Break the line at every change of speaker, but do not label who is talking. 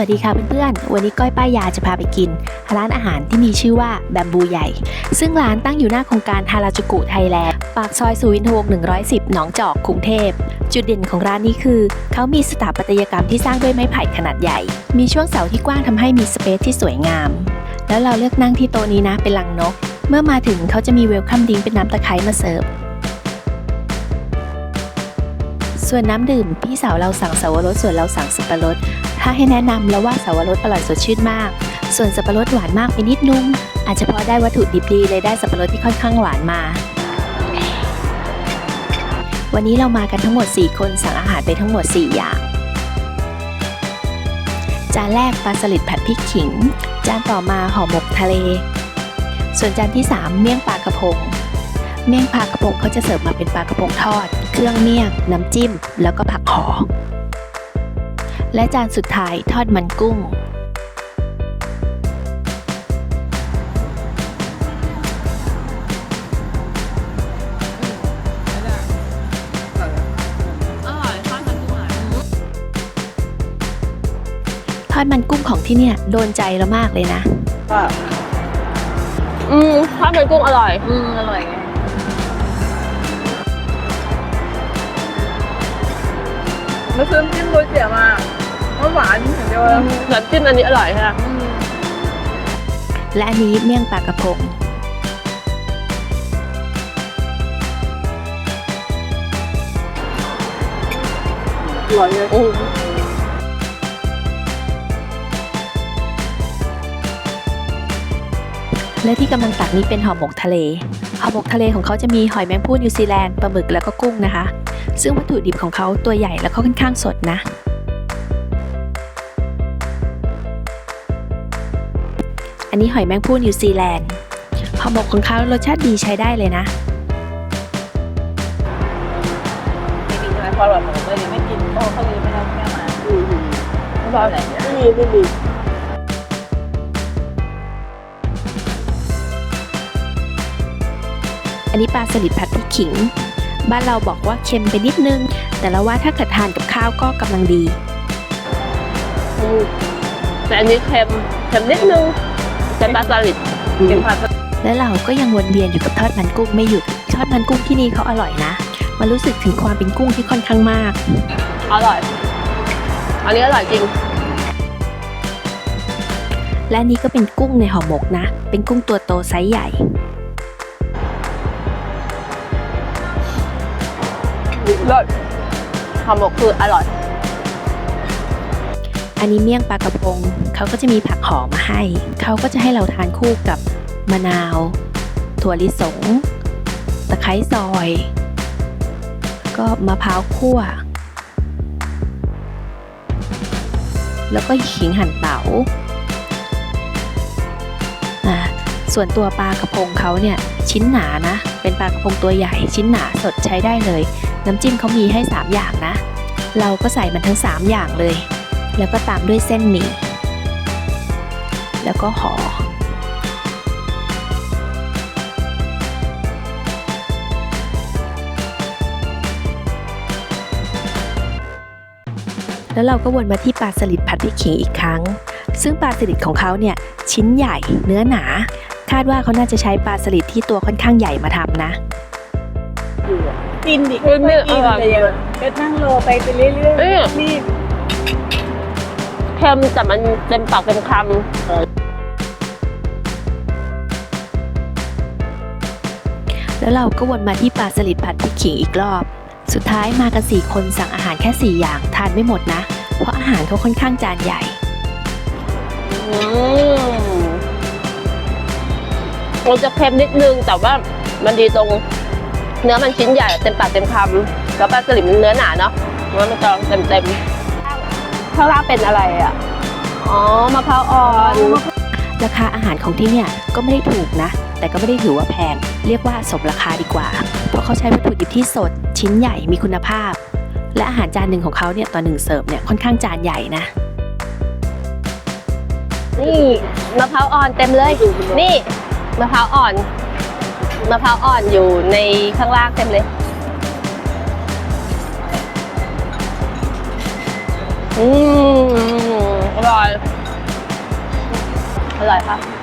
วัสดีค่ะเพื่อนๆ วันนี้ก้อยป้ายาจะพาไปกิน ร้านอาหารที่มีชื่อว่าแบมบูใหญ่ ซึ่งร้านตั้งอยู่หน้าโครงการฮาราจูกุไทยแลนด์ ปากซอยสุวินทวงศ์110 หนองจอกกรุงเทพ จุดเด่นของร้านนี้คือ เขามีสถาปัตยกรรมที่สร้างด้วยไม้ไผ่ขนาดใหญ่ มีช่วงเสาที่กว้างทำให้มีสเปซที่สวยงาม แล้วเราเลือกนั่งที่โต๊ะนี้นะเป็นลังนก เมื่อมาถึงเขาจะมีเวลคัมดิงเป็นน้ำตะไคร้มาเสิร์ฟ ส่วนน้ำดื่มพี่สาวเราสั่งสาวรสส่วนเราสั่งสับปะรด ถ้าให้แนะนำแล้วว่าสาวรสอร่อยสดชื่นมาก ส่วนสับปะรดหวานมากไปนิดนึง อาจจะเพราะได้วัตถุดิบดีเลยได้สับปะรดที่ค่อนข้างหวานมา วันนี้เรามากันทั้งหมด 4 คนสั่งอาหารไปทั้งหมด 4 อย่าง จานแรกปลาสลิดผัดพริกขิง จานต่อมาห่อหมกทะเล ส่วนจานที่ 3 เมี่ยงปลากระพง เมี่ยงปลากระพงเขาจะเสิร์ฟมาเป็นปลากระพงทอด รื่องเมี่ยง น้ำจิ้ม แล้วก็ผักห่อและจานสุดท้ายทอดมันกุ้ง
ทอดมันกุ้งอร่อย
ทอดมันกุ้งของที่เนี่ย โดนใจเรามากเลยนะ
อืมทอดมันกุ้งอร่อย
อืม อร่อยไง มาซื้อน้ำจิ้มก๋วยเตี๋ยวมามันหวานอย่างเดียวเลย
น้ำจิ้มอันนี้อร่อยใช่ไหม
อืม
และอันนี้เมี่ยงปลากระพง
อร่อยเลย
อืม
และที่กำลังตักนี้เป็นห่อหมกทะเล ห่อหมกทะเลของเขาจะมีหอยแมงภู่นิวซีแลนด์ปลาหมึกแล้วก็กุ้งนะคะ ซึ่งวัตถุดิบของเขาตัวใหญ่แล้วก็ค่อนข้างสดนะอันนี้หอยแมงภู่นิวซีแลนด์ห่อหมกของเขารสชาติดีใช้ได้เลยนะ
ไม่กินใช่ไหมพอหลอดหมูเลยไม่กินโอ้เขาเลยไม่ได้แม่มาอืม
อร่อย
ไหนเนี่ย
ไม่มีไม่มี
อันนี้ปลาสลิดผัดพริกขิง บ้านเราบอกว่าเค็มไปนิดนึง แต่เราว่าถ้าเกิดทานกับข้าวก็กำลังดี
อืมแต่อันนี้เค็มเค็มนิดนึงเป็นปลาสลิด
เก็บผัด
และเราก็ยังวนเวียนอยู่กับทอดมันกุ้งไม่หยุด ทอดมันกุ้งที่นี่เขาอร่อยนะ มันรู้สึกถึงความเป็นกุ้งที่ค่อนข้างมาก
อร่อย อันนี้อร่อยจริง
และนี่ก็เป็นกุ้งในห่อหมกนะ เป็นกุ้งตัวโตไซส์ใหญ่
รสห่อหมกคืออร่อย
อันนี้เมี่ยงปลากระพงเขาก็จะมีผักหอมมาให้ เขาก็จะให้เราทานคู่กับมะนาว ถั่วลิสง ตะไคร้ซอย ก็มะพร้าวคั่ว แล้วก็ขิงหั่นเต๋าส่วนตัวปลากระพงเขาเนี่ยชิ้นหนานะ เป็นปลากระพงตัวใหญ่ชิ้นหนาสดใช้ได้เลย น้ำจิ้มเขามีให้ 3 อย่างนะ เราก็ใส่มันทั้ง 3 อย่างเลย แล้วก็ตามด้วยเส้นหมี่ แล้วก็ห่อแล้วเราก็วนมาที่ปลาสลิดผัดพริกขิงอีกครั้ง ซึ่งปลาสลิดของเขาเนี่ยชิ้นใหญ่เนื้อหนา คาดว่าเขาน่าจะใช้ปลาสลิดที่ตัวค่อนข้างใหญ่มาทำนะ
กินดิ
เฮ้ยไม่
กิน
อร่อย
แต่ยังก็นั่งรอไปไปเรื่อย
เอ้ย
ๆนี่
เค็มแต่มันเต็มปากเต็มค
แล้วเราก็วนมาที่ปลาสลิดผัดพริกขิงอีกรอบ สุดท้ายมากัน4คนสั่งอาหารแค่4อย่างทานไม่หมดนะ เพราะอาหารเขาค่อนข้างจานใหญ่ำ
อืมมันจะเค็มนิดนึงแต่ว่ามันดีตรง เนื้อมันชิ้นใหญ่เต็มปากเต็มคำแล้วปลาสลิดมันเนื้อหนาเนาะเนื้อมันจะเต็มเต็มๆข้างล่างเป็นอะไรอะอ๋อมะพร้าวอ่อน
ราคาอาหารของที่เนี่ยก็ไม่ได้ถูกนะ แต่ก็ไม่ได้ถือว่าแพง เรียกว่าสมราคาดีกว่า เพราะเขาใช้วัตถุดิบที่สดชิ้นใหญ่มีคุณภาพ และอาหารจานหนึ่งของเขาเนี่ยต่อหนึ่งเสิร์ฟเนี่ยค่อนข้างจานใหญ่นะ
นี่มะพร้าวอ่อนเต็มเลย นี่มะพร้าวอ่อน มะพร้าวอ่อนอยู่ในข้างล่างเต็มเลย อืมอร่อย อร่อยค่ะ